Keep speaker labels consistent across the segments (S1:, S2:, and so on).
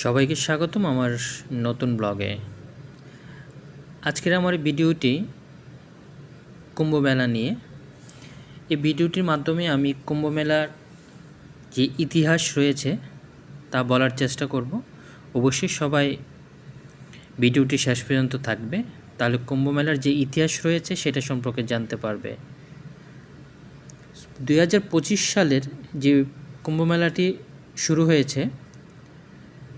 S1: সবাইকে স্বাগতম আমার নতুন ব্লগে। আজকের আমার ভিডিওটি কুম্ভমেলা নিয়ে। এই ভিডিওটির মাধ্যমে আমি কুম্ভমেলার যে ইতিহাস রয়েছে তা বলার চেষ্টা করব। অবশ্যই সবাই ভিডিওটি শেষ পর্যন্ত থাকবে, তাহলে কুম্ভমেলার যে ইতিহাস রয়েছে সেটা সম্পর্কে জানতে পারবে। দু হাজার পঁচিশ সালের যে কুম্ভমেলাটি শুরু হয়েছে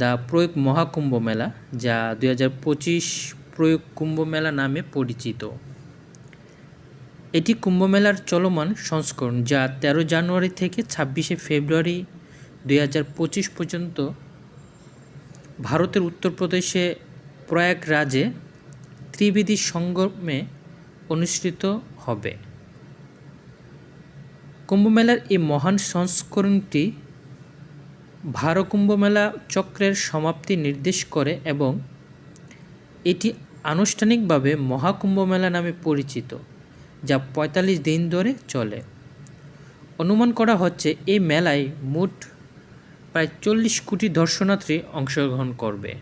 S1: দ্য প্রয়োগ মহাকুম্ভ মেলা, যা দুই হাজার পঁচিশ প্রয়োগ কুম্ভ মেলা নামে পরিচিত। এটি কুম্ভমেলার চলমান সংস্করণ, যা তেরো জানুয়ারি থেকে ছাব্বিশে ফেব্রুয়ারি দুই হাজার পঁচিশ পর্যন্ত ভারতের উত্তরপ্রদেশে প্রয়াগরাজে ত্রিবেদী সঙ্গমে অনুষ্ঠিত হবে। কুম্ভমেলার এই মহান সংস্করণটি ভারকুম্ভ মেলা চক্রের সমাপ্তি নির্দেশ করে এবং এটি আনুষ্ঠানিকভাবে মহাকুম্ভ মেলা নামে পরিচিত, যা পঁয়তাল্লিশ দিন ধরে চলে। অনুমান করা হচ্ছে এই মেলায় মোট প্রায় চল্লিশ কোটি দর্শনার্থী অংশগ্রহণ করবে।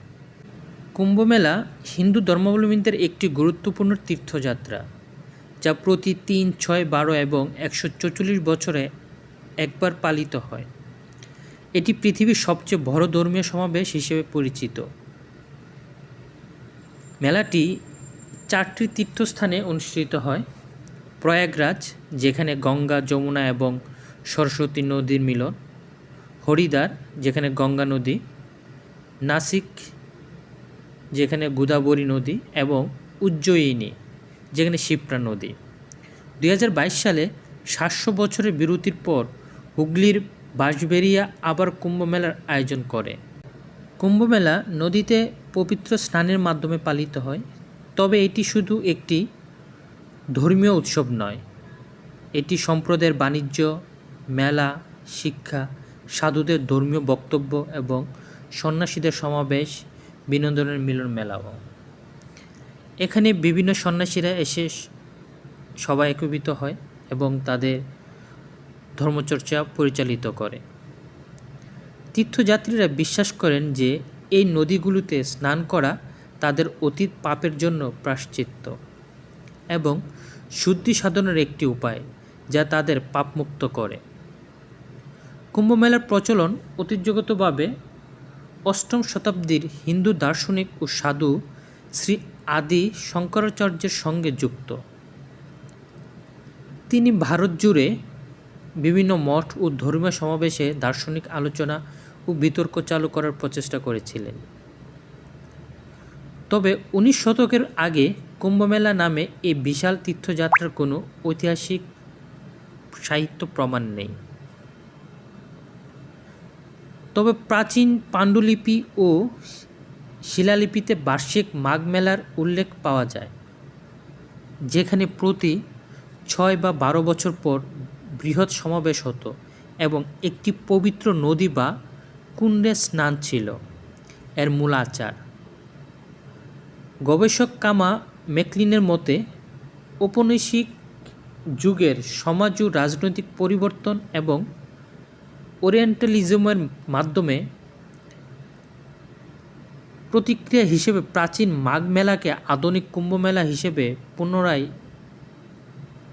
S1: কুম্ভমেলা হিন্দু ধর্মাবলম্বীদের একটি গুরুত্বপূর্ণ তীর্থযাত্রা, যা প্রতি তিন, ছয়, বারো এবং একশো চৌচল্লিশ বছরে একবার পালিত হয়। এটি পৃথিবীর সবচেয়ে বড় ধর্মীয় সমাবেশ হিসেবে পরিচিত। মেলাটি চারটি তীর্থস্থানে অনুষ্ঠিত হয়। প্রয়াগরাজ, যেখানে গঙ্গা, যমুনা এবং সরস্বতী নদীর মিলন। হরিদ্বার, যেখানে গঙ্গা নদী। নাসিক, যেখানে গোদাবরী নদী এবং উজ্জয়িনী, যেখানে শিপ্রা নদী। দু হাজার বাইশ সালে সাতশো বছরের বিরতির পর হুগলির বাঁশবেরিয়া আবার কুম্ভমেলার আয়োজন করে। কুম্ভমেলা নদীতে পবিত্র স্নানের মাধ্যমে পালিত হয়, তবে এটি শুধু একটি ধর্মীয় উৎসব নয়। এটি সম্প্রদায়ের বাণিজ্য, মেলা, শিক্ষা, সাধুদের ধর্মীয় বক্তব্য এবং সন্ন্যাসীদের সমাবেশ, বিনোদনের মিলন মেলাও। এখানে বিভিন্ন সন্ন্যাসীরা এসে সবাই একীভূত হয় এবং তাদের ধর্মচর্চা পরিচালিত করে। তীর্থযাত্রীরা বিশ্বাস করেন যে, এই নদীগুলোতে স্নান করা তাদের অতীত পাপের জন্য প্রাশ্চিত্য এবং শুদ্ধি সাধনের একটি উপায় যা তাদের পাপমুক্ত করে। কুম্ভমেলার প্রচলন ঐতিহ্যগতভাবে অষ্টম শতাব্দীর হিন্দু দার্শনিক ও সাধু শ্রী আদি শঙ্করাচার্যের সঙ্গে যুক্ত। তিনি ভারত জুড়ে বিভিন্ন মঠ ও ধর্মীয় সমাবেশে দার্শনিক আলোচনা ও বিতর্ক চালু করার প্রচেষ্টা করেছিলেন। তবে উনিশ শতকের আগে কুম্ভমেলা নামে এই বিশাল তীর্থযাত্রার কোনো ঐতিহাসিক সাহিত্য প্রমাণ নেই। তবে প্রাচীন পাণ্ডুলিপি ও শিলালিপিতে বার্ষিক মাঘ মেলার উল্লেখ পাওয়া যায়, যেখানে প্রতি ছয় বা বারো বছর পর বৃহৎ সমাবেশ হতো এবং একটি পবিত্র নদী বা কুণ্ডে স্নান ছিল। এর মূল আচার। গবেষক কামা মেকলিনের মতে, ঔপনিবেশিক যুগের সমাজ ও রাজনৈতিক পরিবর্তন এবং ওরিয়েন্টালিজমের মাধ্যমে প্রতিক্রিয়া হিসেবে প্রাচীন মাঘ মেলাকে আধুনিক কুম্ভ মেলা হিসেবে পুনরায়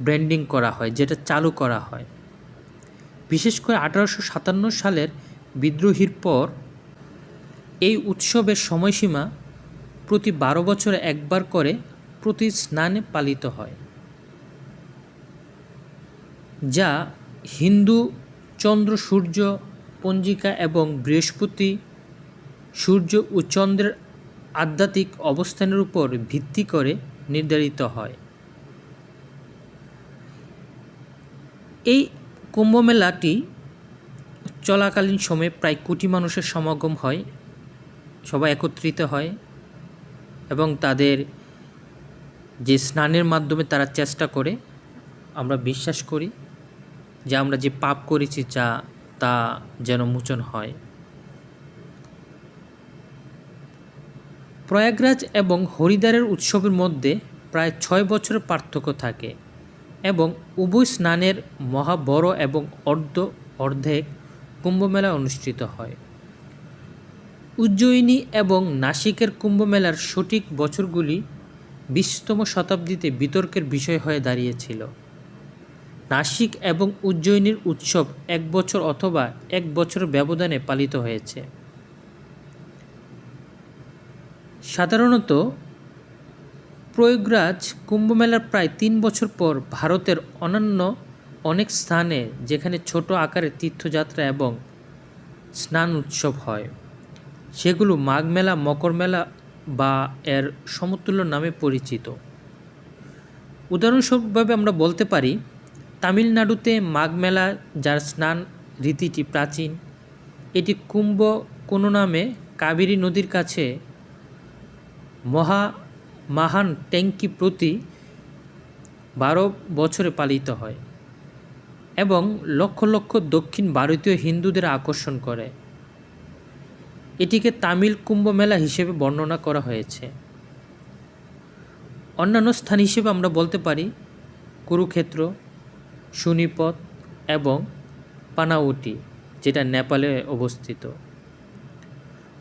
S1: ব্র্যান্ডিং করা হয়, যেটা চালু করা হয়। বিশেষ করে আঠারোশো সাতান্ন সালের বিদ্রোহীর পর এই উৎসবের সময়সীমা প্রতি বারো বছরে একবার করে প্রতি স্নানে পালিত হয়, যা হিন্দু, চন্দ্র, সূর্য, পঞ্জিকা এবং বৃহস্পতি, সূর্য ও চন্দ্রের আধ্যাত্মিক অবস্থানের উপর ভিত্তি করে নির্ধারিত হয়। এই কুম্ভমেলাটি চলাকালীন সময়ে প্রায় কোটি মানুষের সমাগম হয়, সবাই একত্রিত হয় এবং তাদের যে স্নানের মাধ্যমে তারা চেষ্টা করে, আমরা বিশ্বাস করি যে আমরা যে পাপ করেছি যা, তা যেন মোচন হয়। প্রয়াগরাজ এবং হরিদ্বারের উৎসবের মধ্যে প্রায় ছয় বছরের পার্থক্য থাকে। এবং উভয় স্নানের মহা বড় এবং অর্ধ অর্ধেক কুম্ভমেলা অনুষ্ঠিত হয়। উজ্জয়িনী এবং নাসিকের কুম্ভমেলার সঠিক বছরগুলি বিশতম শতাব্দীতে বিতর্কের বিষয় হয়ে দাঁড়িয়েছিল। নাসিক এবং উজ্জয়িনীর উৎসব এক বছর অথবা এক বছর ব্যবধানে পালিত হয়েছে। সাধারণত প্রয়োগরাজ কুম্ভমেলার প্রায় তিন বছর পর ভারতের অন্যান্য অনেক স্থানে যেখানে ছোট আকারে তীর্থযাত্রা এবং স্নান উৎসব হয়। সেগুলো মাঘ মেলা মকর মেলা বা এর সমতুল্য নামে পরিচিত। উদাহরণস্বরূপভাবে আমরা বলতে পারি, তামিলনাড়ুতে মাঘ মেলা যার স্নান রীতিটি প্রাচীন। এটি কুম্ভ কোনো নামে কাবেরী নদীর কাছে মহা মাহান ট্যাঙ্কি প্রতি বারো বছরে পালিত হয় এবং লক্ষ লক্ষ দক্ষিণ ভারতীয় হিন্দুদের আকর্ষণ করে। এটিকে তামিল কুম্ভ মেলা হিসেবে বর্ণনা করা হয়েছে। অন্যান্য স্থান হিসেবে আমরা বলতে পারি কুরুক্ষেত্র সুনিপত এবং পানাউটি, যেটা নেপালে অবস্থিত।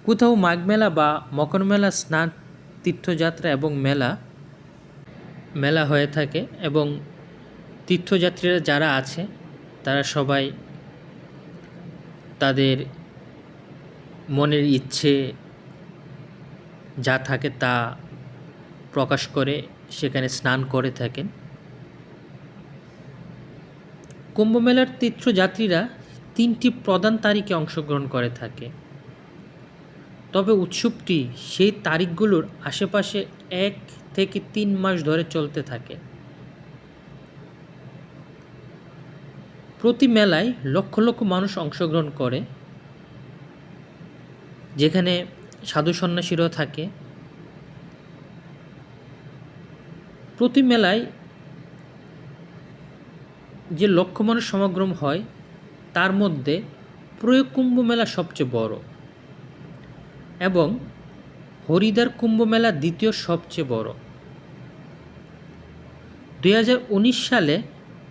S1: কোথাও মাঘ মেলা বা মকর মেলা স্নান তীর্থযাত্রা এবং মেলা মেলা হয়ে থাকে এবং তীর্থযাত্রীরা যারা আছে, তারা সবাই তাদের মনের ইচ্ছে যা থাকে তা প্রকাশ করে সেখানে স্নান করে থাকেন। কুম্ভমেলার তীর্থযাত্রীরা তিনটি প্রধান তারিখে অংশগ্রহণ করে থাকে। তবে উৎসবটি সেই তারিখগুলোর আশেপাশে এক থেকে তিন মাস ধরে চলতে থাকে। প্রতি মেলায় লক্ষ লক্ষ মানুষ অংশগ্রহণ করে, যেখানে সাধু সন্ন্যাসীরাও থাকে। প্রতি মেলায় যে লক্ষ মানুষ সমাগম হয়, তার মধ্যে প্রয়োগ কুম্ভ মেলা সবচেয়ে বড়। এবং হরিদ্বার কুম্ভ মেলা দ্বিতীয় সবচেয়ে বড়। দুই হাজার উনিশ সালে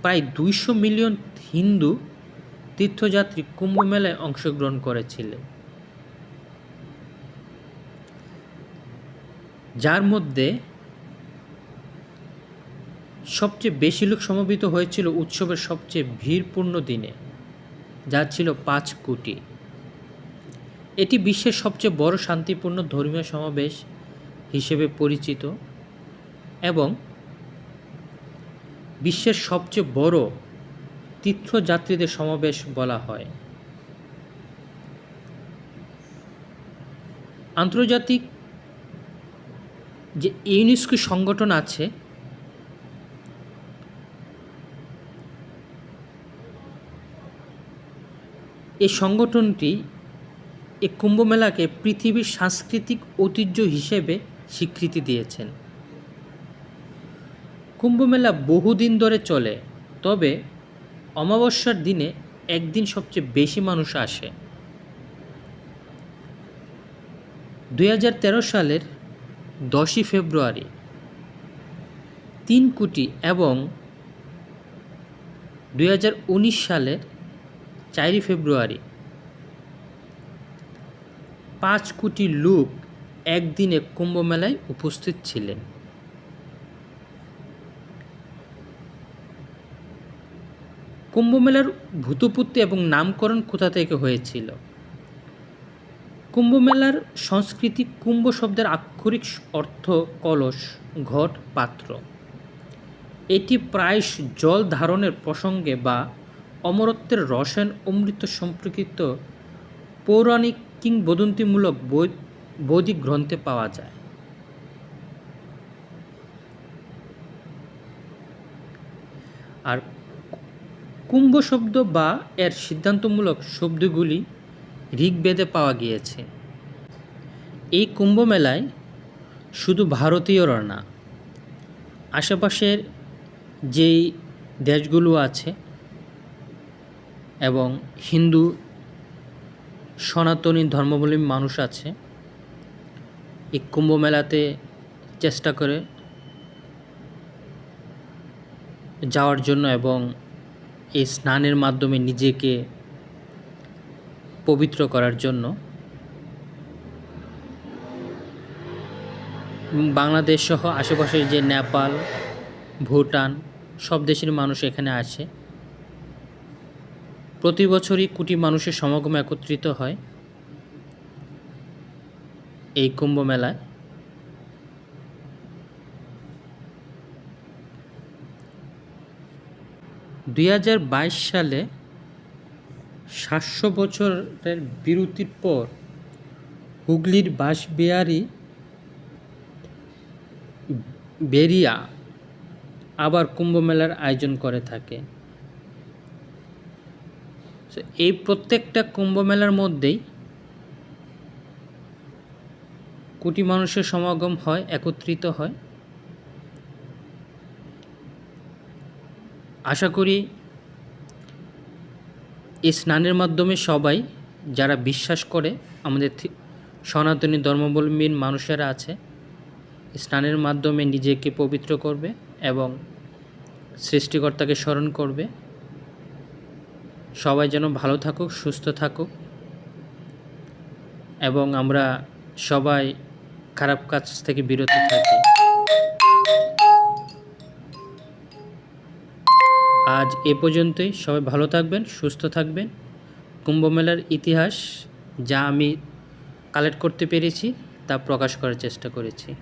S1: প্রায় দুইশো মিলিয়ন হিন্দু তীর্থযাত্রী কুম্ভ মেলায় অংশগ্রহণ করেছিলেন। যার মধ্যে সবচেয়ে বেশি লোক সমবেত হয়েছিল উৎসবের সবচেয়ে ভিড়পূর্ণ দিনে, যা ছিল পাঁচ কোটি। এটি বিশ্বের সবচেয়ে বড় শান্তিপূর্ণ ধর্মীয় সমাবেশ হিসেবে পরিচিত এবং বিশ্বের সবচেয়ে বড় তীর্থযাত্রীদের সমাবেশ বলা হয়। আন্তর্জাতিক যে ইউনেস্কো সংগঠন আছে, এই সংগঠনটি এই কুম্ভমেলাকে পৃথিবীর সাংস্কৃতিক ঐতিহ্য হিসেবে স্বীকৃতি দিয়েছেন। কুম্ভমেলা বহুদিন ধরে চলে, তবে অমাবস্যার দিনে একদিন সবচেয়ে বেশি মানুষ আসে। দু হাজার তেরো সালের দশই ফেব্রুয়ারি, তিন কোটি এবং দু হাজার উনিশ সালের চারই ফেব্রুয়ারি পাঁচ কোটি লোক একদিনে কুম্ভমেলায় উপস্থিত ছিলেন। কুম্ভমেলার ভূতপুত্তি এবং নামকরণ কোথা থেকে হয়েছিল? কুম্ভমেলার সংস্কৃতি কুম্ভ শব্দের আক্ষরিক অর্থ কলস, ঘট, পাত্র। এটি প্রায় জল ধারণের প্রসঙ্গে বা অমরত্বের রসায়ন অমৃত সম্পর্কিত পৌরাণিক কিংবদন্তিমূলক বৈদিক গ্রন্থে পাওয়া যায়। আর কুম্ভ শব্দ বা এর সিদ্ধান্তমূলক শব্দগুলি ঋগ্বেদে পাওয়া গিয়েছে। এই কুম্ভ মেলায় শুধু ভারতীয়রা না, আশেপাশের যেই দেশগুলো আছে এবং হিন্দু সনাতনী ধর্মাবলম্বী মানুষ আছে। এই কুম্ভ মেলাতে চেষ্টা করে যাওয়ার জন্য এবং এই স্নানের মাধ্যমে নিজেকে পবিত্র করার জন্য। বাংলাদেশ সহ আশেপাশের যে নেপাল, ভুটান সব দেশের মানুষ এখানে আসে প্রতি বছরই কোটি মানুষের সমাগম একত্রিত হয় এই কুম্ভ মেলায়। দুই হাজার বাইশ সালে সাতশো বছরের বিরতির পর হুগলির বাঁশবিহারী বেরিয়া আবার কুম্ভ মেলার আয়োজন করে থাকে। So, এই প্রত্যেকটা কুম্ভ মেলার মধ্যেই কোটি মানুষের সমাগম হয় একত্রিত হয়। আশা করি এই স্নানের মাধ্যমে সবাই যারা বিশ্বাস করে আমাদের সনাতনী ধর্মাবলম্বীর মানুষেরা আছে স্নানের মাধ্যমে নিজেকে পবিত্র করবে এবং সৃষ্টিকর্তাকে স্মরণ করবে। সবাই যেন ভালো থাকুক, সুস্থ থাকুক। এবং আমরা সবাই খারাপ কাজ থেকে বিরত থাকি। আজ এ পর্যন্তই। সবাই ভালো থাকবেন, সুস্থ থাকবেন। কুম্ভ মেলার ইতিহাস যা আমি কালেক্ট করতে পেরেছি, তা প্রকাশ করার চেষ্টা করেছি।